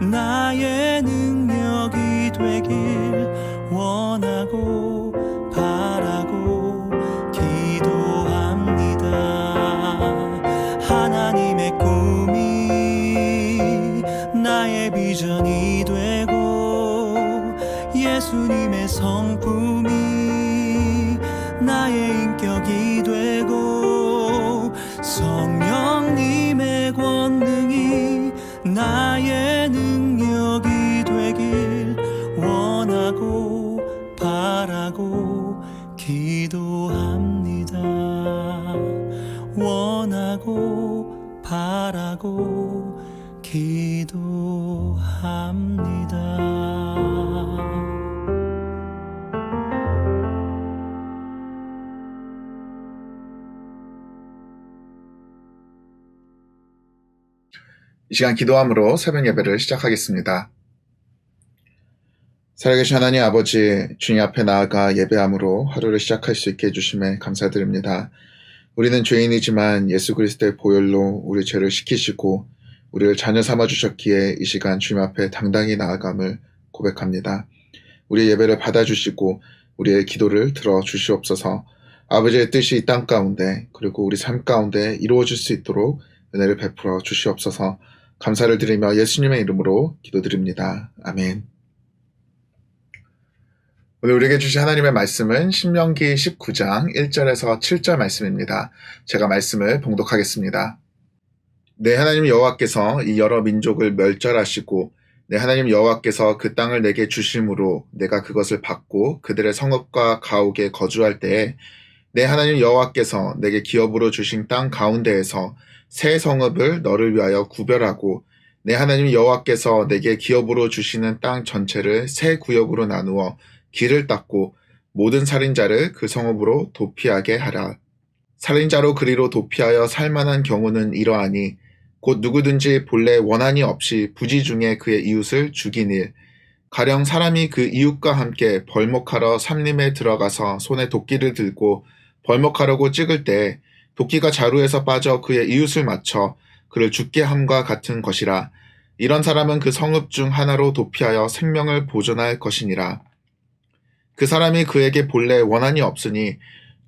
나의 능력이 되길 이 시간 기도함으로 새벽 예배를 시작하겠습니다. 살아계신 하나님 아버지, 주님 앞에 나아가 예배함으로 하루를 시작할 수 있게 해주심에 감사드립니다. 우리는 죄인이지만 예수 그리스도의 보혈로 우리 죄를 씻기시고 우리를 자녀 삼아 주셨기에 이 시간 주님 앞에 당당히 나아감을 고백합니다. 우리의 예배를 받아주시고 우리의 기도를 들어 주시옵소서 아버지의 뜻이 이 땅 가운데 그리고 우리 삶 가운데 이루어질 수 있도록 은혜를 베풀어 주시옵소서 감사를 드리며 예수님의 이름으로 기도드립니다. 아멘. 오늘 우리에게 주신 하나님의 말씀은 신명기 19장 1절에서 7절 말씀입니다. 제가 말씀을 봉독하겠습니다. 내 하나님 여호와께서 이 여러 민족을 멸절하시고 내 하나님 여호와께서 그 땅을 내게 주심으로 내가 그것을 받고 그들의 성읍과 가옥에 거주할 때에 내 하나님 여호와께서 내게 기업으로 주신 땅 가운데에서 새 성읍을 너를 위하여 구별하고 내 하나님 여호와께서 내게 기업으로 주시는 땅 전체를 새 구역으로 나누어 길을 닦고 모든 살인자를 그 성읍으로 도피하게 하라. 살인자로 그리로 도피하여 살만한 경우는 이러하니 곧 누구든지 본래 원한이 없이 부지 중에 그의 이웃을 죽인 일 가령 사람이 그 이웃과 함께 벌목하러 삼림에 들어가서 손에 도끼를 들고 벌목하려고 찍을 때 도끼가 자루에서 빠져 그의 이웃을 맞춰 그를 죽게 함과 같은 것이라 이런 사람은 그 성읍 중 하나로 도피하여 생명을 보존할 것이니라 그 사람이 그에게 본래 원한이 없으니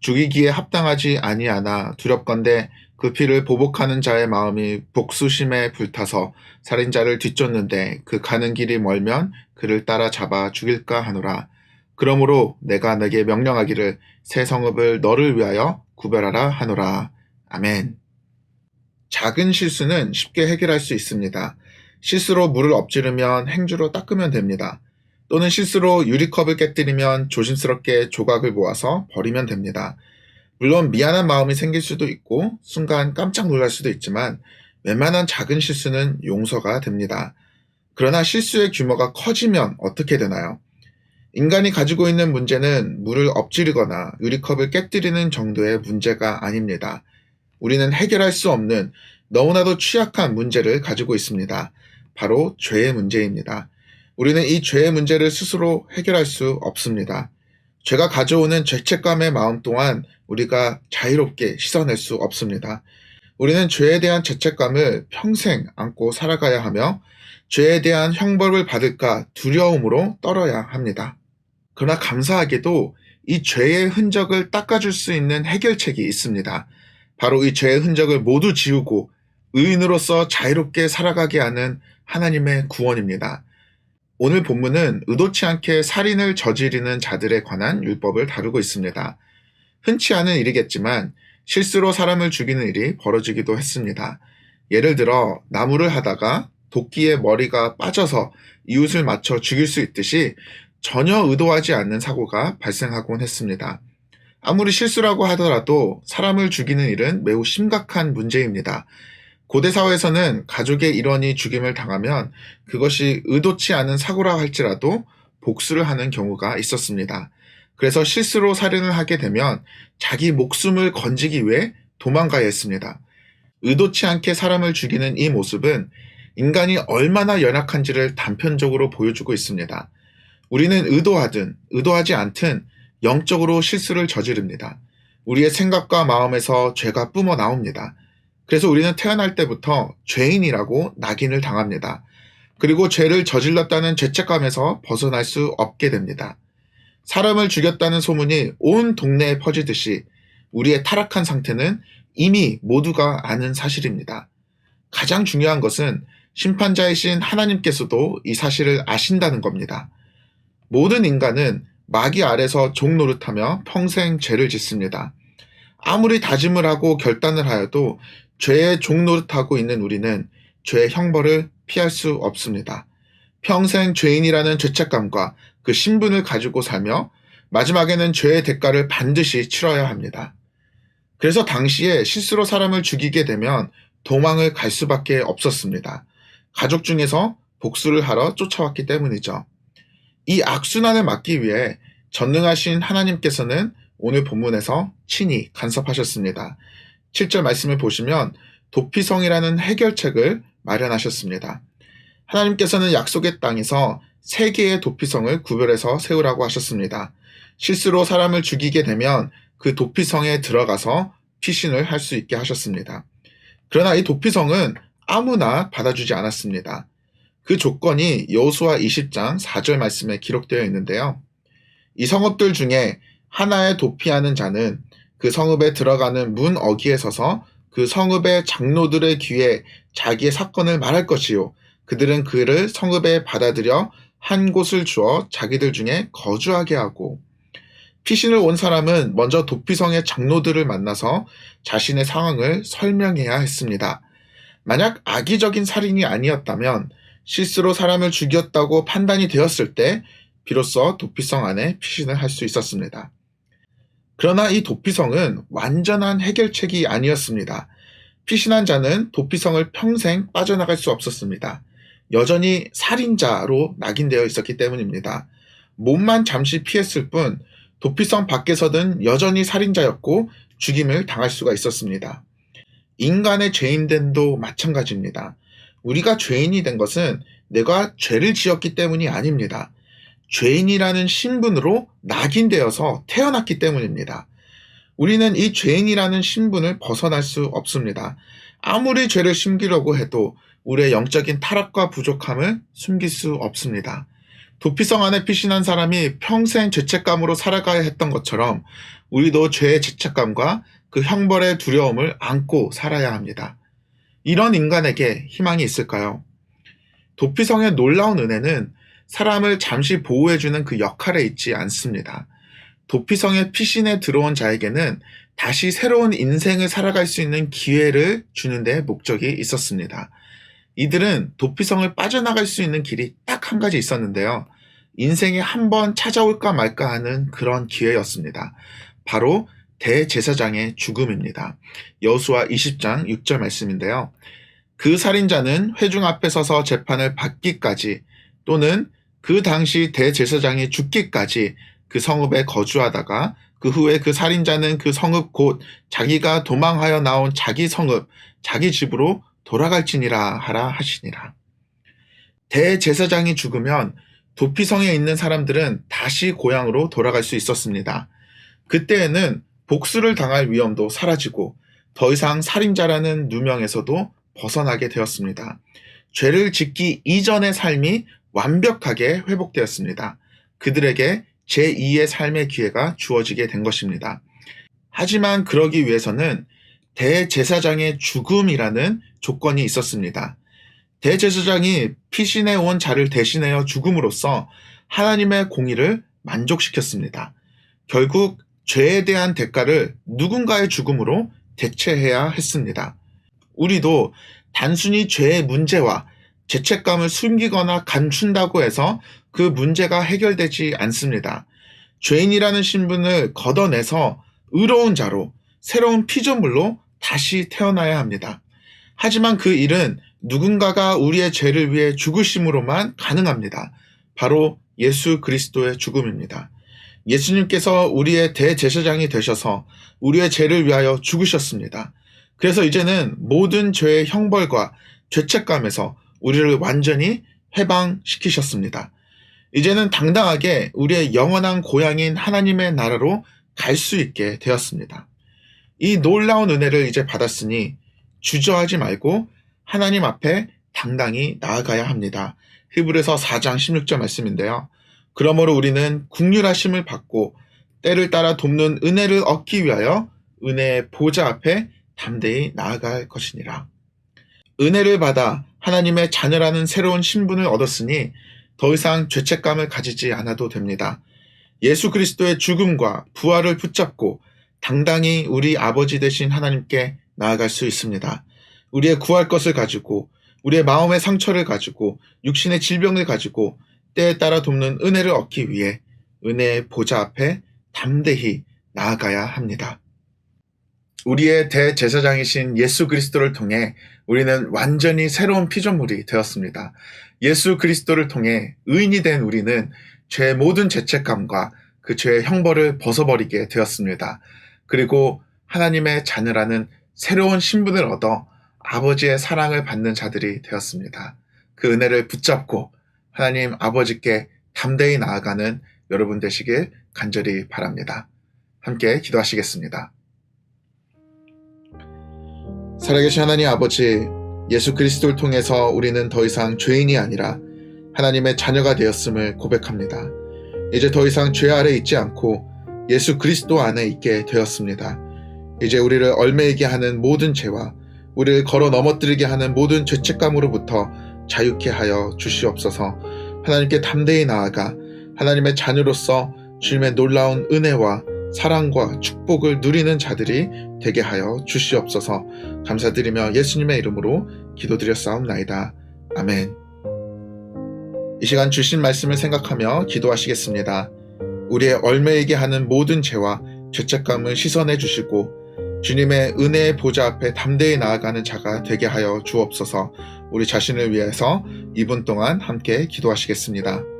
죽이기에 합당하지 아니하나 두렵건대 그 피를 보복하는 자의 마음이 복수심에 불타서 살인자를 뒤쫓는데 그 가는 길이 멀면 그를 따라 잡아 죽일까 하노라. 그러므로 내가 내게 명령하기를 새 성읍을 너를 위하여 구별하라 하노라. 아멘. 작은 실수는 쉽게 해결할 수 있습니다. 실수로 물을 엎지르면 행주로 닦으면 됩니다. 또는 실수로 유리컵을 깨뜨리면 조심스럽게 조각을 모아서 버리면 됩니다. 물론 미안한 마음이 생길 수도 있고 순간 깜짝 놀랄 수도 있지만 웬만한 작은 실수는 용서가 됩니다. 그러나 실수의 규모가 커지면 어떻게 되나요? 인간이 가지고 있는 문제는 물을 엎지르거나 유리컵을 깨뜨리는 정도의 문제가 아닙니다. 우리는 해결할 수 없는 너무나도 취약한 문제를 가지고 있습니다. 바로 죄의 문제입니다. 우리는 이 죄의 문제를 스스로 해결할 수 없습니다. 죄가 가져오는 죄책감의 마음 또한 우리가 자유롭게 씻어낼 수 없습니다. 우리는 죄에 대한 죄책감을 평생 안고 살아가야 하며 죄에 대한 형벌을 받을까 두려움으로 떨어야 합니다. 그러나 감사하게도 이 죄의 흔적을 닦아줄 수 있는 해결책이 있습니다. 바로 이 죄의 흔적을 모두 지우고 의인으로서 자유롭게 살아가게 하는 하나님의 구원입니다. 오늘 본문은 의도치 않게 살인을 저지르는 자들에 관한 율법을 다루고 있습니다. 흔치 않은 일이겠지만 실수로 사람을 죽이는 일이 벌어지기도 했습니다. 예를 들어 나무를 하다가 도끼의 머리가 빠져서 이웃을 맞춰 죽일 수 있듯이 전혀 의도하지 않는 사고가 발생하곤 했습니다. 아무리 실수라고 하더라도 사람을 죽이는 일은 매우 심각한 문제입니다. 고대 사회에서는 가족의 일원이 죽임을 당하면 그것이 의도치 않은 사고라 할지라도 복수를 하는 경우가 있었습니다. 그래서 실수로 살인을 하게 되면 자기 목숨을 건지기 위해 도망가야 했습니다. 의도치 않게 사람을 죽이는 이 모습은 인간이 얼마나 연약한지를 단편적으로 보여주고 있습니다. 우리는 의도하든 의도하지 않든 영적으로 실수를 저지릅니다. 우리의 생각과 마음에서 죄가 뿜어 나옵니다. 그래서 우리는 태어날 때부터 죄인이라고 낙인을 당합니다. 그리고 죄를 저질렀다는 죄책감에서 벗어날 수 없게 됩니다. 사람을 죽였다는 소문이 온 동네에 퍼지듯이 우리의 타락한 상태는 이미 모두가 아는 사실입니다. 가장 중요한 것은 심판자이신 하나님께서도 이 사실을 아신다는 겁니다. 모든 인간은 마귀 아래서 종 노릇하며 평생 죄를 짓습니다. 아무리 다짐을 하고 결단을 하여도 죄의 종 노릇하고 있는 우리는 죄의 형벌을 피할 수 없습니다. 평생 죄인이라는 죄책감과 그 신분을 가지고 살며 마지막에는 죄의 대가를 반드시 치러야 합니다. 그래서 당시에 실수로 사람을 죽이게 되면 도망을 갈 수밖에 없었습니다. 가족 중에서 복수를 하러 쫓아왔기 때문이죠. 이 악순환을 막기 위해 전능하신 하나님께서는 오늘 본문에서 친히 간섭하셨습니다. 7절 말씀을 보시면 도피성이라는 해결책을 마련하셨습니다. 하나님께서는 약속의 땅에서 세 개의 도피성을 구별해서 세우라고 하셨습니다. 실수로 사람을 죽이게 되면 그 도피성에 들어가서 피신을 할 수 있게 하셨습니다. 그러나 이 도피성은 아무나 받아주지 않았습니다. 그 조건이 여호수아 20장 4절 말씀에 기록되어 있는데요. 이 성읍들 중에 하나에 도피하는 자는 그 성읍에 들어가는 문 어기에 서서 그 성읍의 장로들의 귀에 자기의 사건을 말할 것이요. 그들은 그를 성읍에 받아들여 한 곳을 주어 자기들 중에 거주하게 하고 피신을 온 사람은 먼저 도피성의 장로들을 만나서 자신의 상황을 설명해야 했습니다. 만약 악의적인 살인이 아니었다면 실수로 사람을 죽였다고 판단이 되었을 때 비로소 도피성 안에 피신을 할 수 있었습니다. 그러나 이 도피성은 완전한 해결책이 아니었습니다. 피신한 자는 도피성을 평생 빠져나갈 수 없었습니다. 여전히 살인자로 낙인되어 있었기 때문입니다. 몸만 잠시 피했을 뿐 도피성 밖에서든 여전히 살인자였고 죽임을 당할 수가 있었습니다. 인간의 죄인됨도 마찬가지입니다. 우리가 죄인이 된 것은 내가 죄를 지었기 때문이 아닙니다. 죄인이라는 신분으로 낙인되어서 태어났기 때문입니다. 우리는 이 죄인이라는 신분을 벗어날 수 없습니다. 아무리 죄를 숨기려고 해도 우리의 영적인 타락과 부족함을 숨길 수 없습니다. 도피성 안에 피신한 사람이 평생 죄책감으로 살아가야 했던 것처럼 우리도 죄의 죄책감과 그 형벌의 두려움을 안고 살아야 합니다. 이런 인간에게 희망이 있을까요? 도피성의 놀라운 은혜는 사람을 잠시 보호해주는 그 역할에 있지 않습니다. 도피성의 피신에 들어온 자에게는 다시 새로운 인생을 살아갈 수 있는 기회를 주는 데 목적이 있었습니다. 이들은 도피성을 빠져나갈 수 있는 길이 딱 한 가지 있었는데요. 인생에 한 번 찾아올까 말까 하는 그런 기회였습니다. 바로 대제사장의 죽음입니다. 여수와 20장 6절 말씀인데요. 그 살인자는 회중 앞에 서서 재판을 받기까지 또는 그 당시 대제사장이 죽기까지 그 성읍에 거주하다가 그 후에 그 살인자는 그 성읍 곧 자기가 도망하여 나온 자기 성읍, 자기 집으로 돌아갈지니라 하라 하시니라. 대제사장이 죽으면 도피성에 있는 사람들은 다시 고향으로 돌아갈 수 있었습니다. 그때에는 복수를 당할 위험도 사라지고 더 이상 살인자라는 누명에서도 벗어나게 되었습니다. 죄를 짓기 이전의 삶이 완벽하게 회복되었습니다. 그들에게 제2의 삶의 기회가 주어지게 된 것입니다. 하지만 그러기 위해서는 대제사장의 죽음이라는 조건이 있었습니다. 대제사장이 피신해 온 자를 대신하여 죽음으로써 하나님의 공의를 만족시켰습니다. 결국 죄에 대한 대가를 누군가의 죽음으로 대체해야 했습니다. 우리도 단순히 죄의 문제와 죄책감을 숨기거나 감춘다고 해서 그 문제가 해결되지 않습니다. 죄인이라는 신분을 걷어내서 의로운 자로 새로운 피조물로 다시 태어나야 합니다. 하지만 그 일은 누군가가 우리의 죄를 위해 죽으심으로만 가능합니다. 바로 예수 그리스도의 죽음입니다. 예수님께서 우리의 대제사장이 되셔서 우리의 죄를 위하여 죽으셨습니다. 그래서 이제는 모든 죄의 형벌과 죄책감에서 우리를 완전히 해방시키셨습니다. 이제는 당당하게 우리의 영원한 고향인 하나님의 나라로 갈 수 있게 되었습니다. 이 놀라운 은혜를 이제 받았으니 주저하지 말고 하나님 앞에 당당히 나아가야 합니다. 히브리서 4장 16절 말씀인데요. 그러므로 우리는 국률하심을 받고 때를 따라 돕는 은혜를 얻기 위하여 은혜의 보좌 앞에 담대히 나아갈 것이니라. 은혜를 받아 하나님의 자녀라는 새로운 신분을 얻었으니 더 이상 죄책감을 가지지 않아도 됩니다. 예수 그리스도의 죽음과 부활을 붙잡고 당당히 우리 아버지 되신 하나님께 나아갈 수 있습니다. 우리의 구할 것을 가지고 우리의 마음의 상처를 가지고 육신의 질병을 가지고 때에 따라 돕는 은혜를 얻기 위해 은혜의 보좌 앞에 담대히 나아가야 합니다. 우리의 대제사장이신 예수 그리스도를 통해 우리는 완전히 새로운 피조물이 되었습니다. 예수 그리스도를 통해 의인이 된 우리는 죄의 모든 죄책감과 그 죄의 형벌을 벗어버리게 되었습니다. 그리고 하나님의 자녀라는 새로운 신분을 얻어 아버지의 사랑을 받는 자들이 되었습니다. 그 은혜를 붙잡고 하나님 아버지께 담대히 나아가는 여러분 되시길 간절히 바랍니다. 함께 기도하시겠습니다. 살아계신 하나님 아버지, 예수 그리스도를 통해서 우리는 더 이상 죄인이 아니라 하나님의 자녀가 되었음을 고백합니다. 이제 더 이상 죄 아래 있지 않고 예수 그리스도 안에 있게 되었습니다. 이제 우리를 얼매이게 하는 모든 죄와 우리를 걸어 넘어뜨리게 하는 모든 죄책감으로부터 자유케 하여 주시옵소서 하나님께 담대히 나아가 하나님의 자녀로서 주님의 놀라운 은혜와 사랑과 축복을 누리는 자들이 되게 하여 주시옵소서 감사드리며 예수님의 이름으로 기도드렸사옵나이다. 아멘. 이 시간 주신 말씀을 생각하며 기도하시겠습니다. 우리의 얼매이게 하는 모든 죄와 죄책감을 씻어내 주시고 주님의 은혜의 보좌 앞에 담대히 나아가는 자가 되게 하여 주옵소서 우리 자신을 위해서 2분 동안 함께 기도하시겠습니다.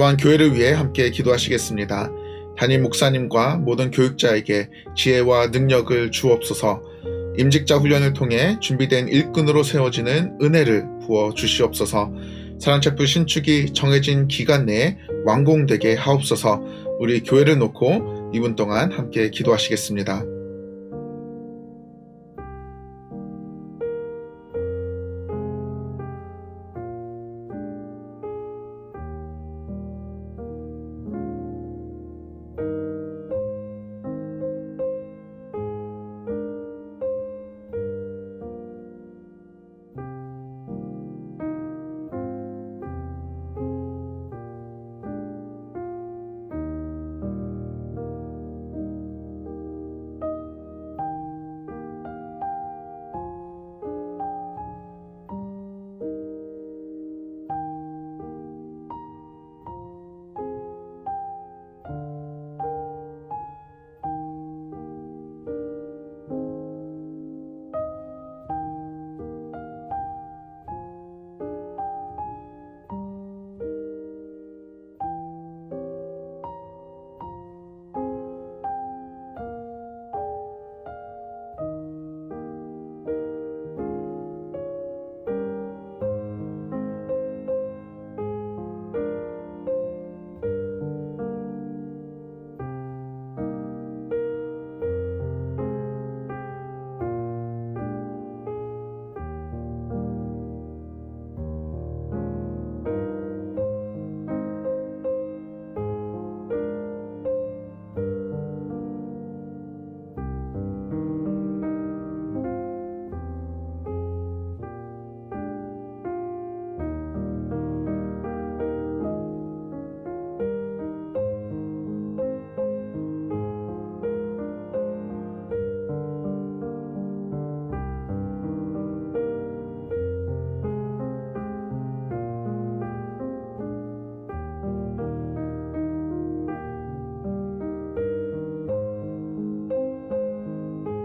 또한 교회를 위해 함께 기도하시겠습니다. 담임 목사님과 모든 교육자에게 지혜와 능력을 주옵소서 임직자 훈련을 통해 준비된 일꾼으로 세워지는 은혜를 부어 주시옵소서 사랑체프 신축이 정해진 기간 내에 완공되게 하옵소서 우리 교회를 놓고 2분 동안 함께 기도하시겠습니다.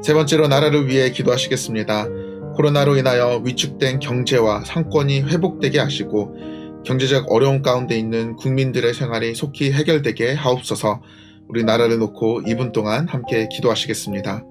세 번째로 나라를 위해 기도하시겠습니다. 코로나로 인하여 위축된 경제와 상권이 회복되게 하시고 경제적 어려움 가운데 있는 국민들의 생활이 속히 해결되게 하옵소서 우리 나라를 놓고 2분 동안 함께 기도하시겠습니다.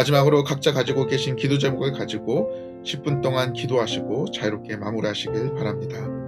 마지막으로 각자 가지고 계신 기도 제목을 가지고 10분 동안 기도하시고 자유롭게 마무리하시길 바랍니다.